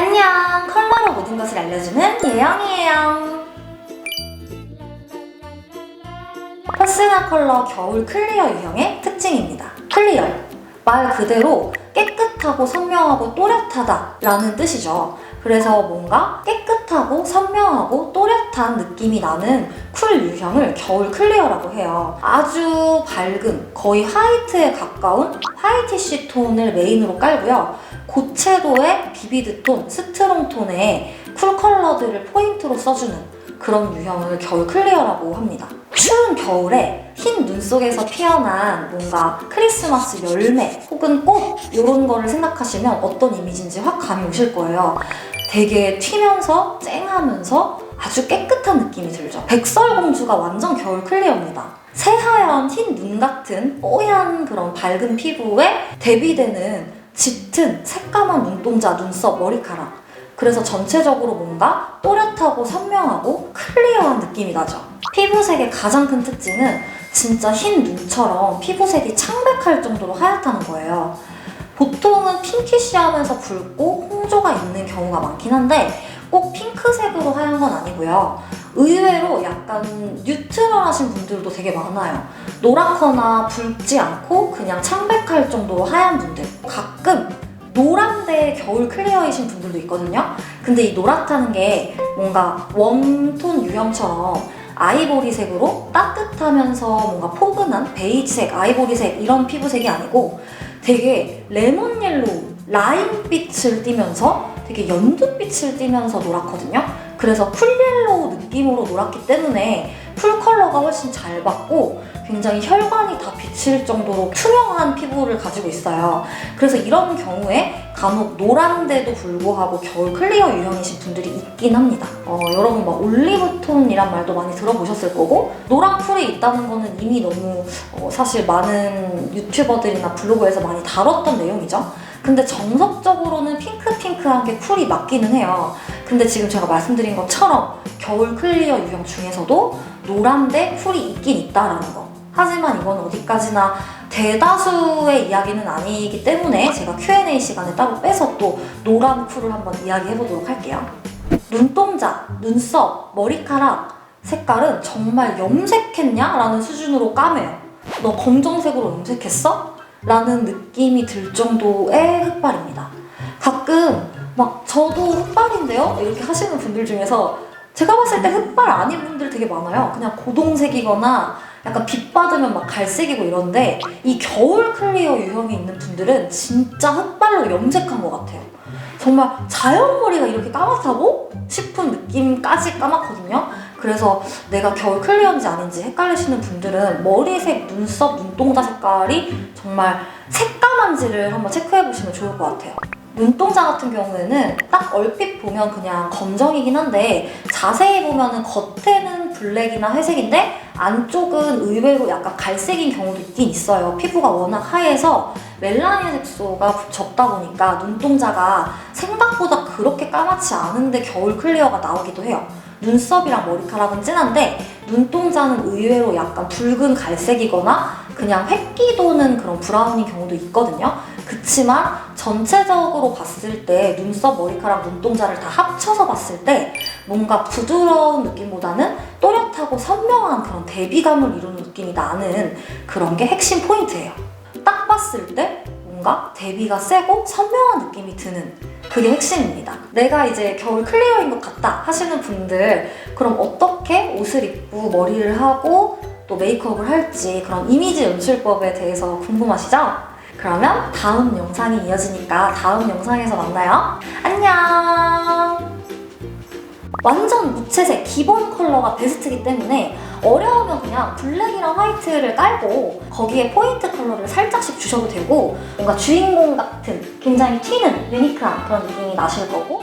안녕! 컬러로 모든 것을 알려주는 예영이에요. 퍼스널 컬러 겨울 클리어 유형의 특징입니다. 클리어. 말 그대로 깨끗하고 선명하고 또렷하다 라는 뜻이죠. 그래서 뭔가 깨끗하고 선명하고 또렷한 느낌이 나는 쿨 유형을 겨울 클리어라고 해요. 아주 밝은, 거의 화이트에 가까운 화이티쉬 톤을 메인으로 깔고요. 고채도의 비비드 톤, 스트롱 톤의 쿨 컬러들을 포인트로 써주는 그런 유형을 겨울 클리어라고 합니다. 추운 겨울에 흰 눈 속에서 피어난 뭔가 크리스마스 열매 혹은 꽃 이런 거를 생각하시면 어떤 이미지인지 확 감이 오실 거예요. 되게 튀면서 쨍하면서 아주 깨끗한 느낌이 들죠. 백설공주가 완전 겨울 클리어입니다. 새하얀 흰 눈 같은 뽀얀 그런 밝은 피부에 대비되는 짙은 새까만 눈동자, 눈썹, 머리카락. 그래서 전체적으로 뭔가 또렷하고 선명하고 클리어한 느낌이 나죠. 피부색의 가장 큰 특징은 진짜 흰 눈처럼 피부색이 창백할 정도로 하얗다는 거예요. 보통은 핑키시하면서 붉고 홍조가 있는 경우가 많긴 한데 꼭 핑크색으로 하얀 건 아니고요. 의외로 약간 뉴트럴하신 분들도 되게 많아요. 노랗거나 붉지 않고 그냥 창백할 정도로 하얀 분들. 가끔 노란데 겨울 클리어이신 분들도 있거든요. 근데 이 노랗다는 게 뭔가 웜톤 유형처럼 아이보리색으로 따뜻하면서 뭔가 포근한 베이지색, 아이보리색 이런 피부색이 아니고 되게 레몬 옐로우, 라임빛을 띠면서 되게 연두빛을 띠면서 노랗거든요. 그래서 쿨 옐로우 느낌으로 노랗기 때문에 풀 컬러가 훨씬 잘 받고 굉장히 혈관이 다 비칠 정도로 투명한 피부를 가지고 있어요. 그래서 이런 경우에 간혹 노란데도 불구하고 겨울 클리어 유형이신 분들이 있긴 합니다. 어, 여러분 막 올리브톤이란 말도 많이 들어보셨을 거고 노란 풀이 있다는 거는 이미 너무 어, 사실 많은 유튜버들이나 블로그에서 많이 다뤘던 내용이죠. 근데 정석적으로는 핑크핑크한 게 쿨이 맞기는 해요. 근데 지금 제가 말씀드린 것처럼 겨울 클리어 유형 중에서도 노란데 쿨이 있긴 있다라는 거. 하지만 이건 어디까지나 대다수의 이야기는 아니기 때문에 제가 Q&A 시간에 따로 빼서 또 노란 쿨을 한번 이야기해 보도록 할게요. 눈동자, 눈썹, 머리카락 색깔은 정말 염색했냐? 라는 수준으로 까매요. 너 검정색으로 염색했어? 라는 느낌이 들 정도의 흑발입니다. 가끔 막 저도 흑발인데요? 이렇게 하시는 분들 중에서 제가 봤을 때 흑발 아닌 분들 되게 많아요. 그냥 고동색이거나 약간 빛 받으면 막 갈색이고 이런데 이 겨울 클리어 유형이 있는 분들은 진짜 흑발로 염색한 것 같아요. 정말 자연 머리가 이렇게 까맣다고 싶은 느낌까지 까맣거든요. 그래서 내가 겨울 클리어인지 아닌지 헷갈리시는 분들은 머리색, 눈썹, 눈동자 색깔이 정말 색감한지를 한번 체크해 보시면 좋을 것 같아요. 눈동자 같은 경우에는 딱 얼핏 보면 그냥 검정이긴 한데 자세히 보면은 겉에는 블랙이나 회색인데 안쪽은 의외로 약간 갈색인 경우도 있긴 있어요. 피부가 워낙 하얘서 멜라닌 색소가 적다 보니까 눈동자가 생각보다 그렇게 까맣지 않은데 겨울 클리어가 나오기도 해요. 눈썹이랑 머리카락은 진한데 눈동자는 의외로 약간 붉은 갈색이거나 그냥 획기 도는 그런 브라운인 경우도 있거든요. 그치만 전체적으로 봤을 때 눈썹, 머리카락, 눈동자를 다 합쳐서 봤을 때 뭔가 부드러운 느낌보다는 또렷하고 선명한 그런 대비감을 이루는 느낌이 나는 그런 게 핵심 포인트예요. 딱 봤을 때 뭔가 대비가 세고 선명한 느낌이 드는 그게 핵심입니다. 내가 이제 겨울 클리어인 것 같다 하시는 분들 그럼 어떻게 옷을 입고 머리를 하고 또 메이크업을 할지 그런 이미지 연출법에 대해서 궁금하시죠? 그러면 다음 영상이 이어지니까 다음 영상에서 만나요. 안녕! 완전 무채색 기본 컬러가 베스트이기 때문에 어려우면 그냥 블랙이랑 화이트를 깔고 거기에 포인트 컬러를 살짝씩 주셔도 되고 뭔가 주인공 같은 굉장히 튀는 유니크한 그런 느낌이 나실 거고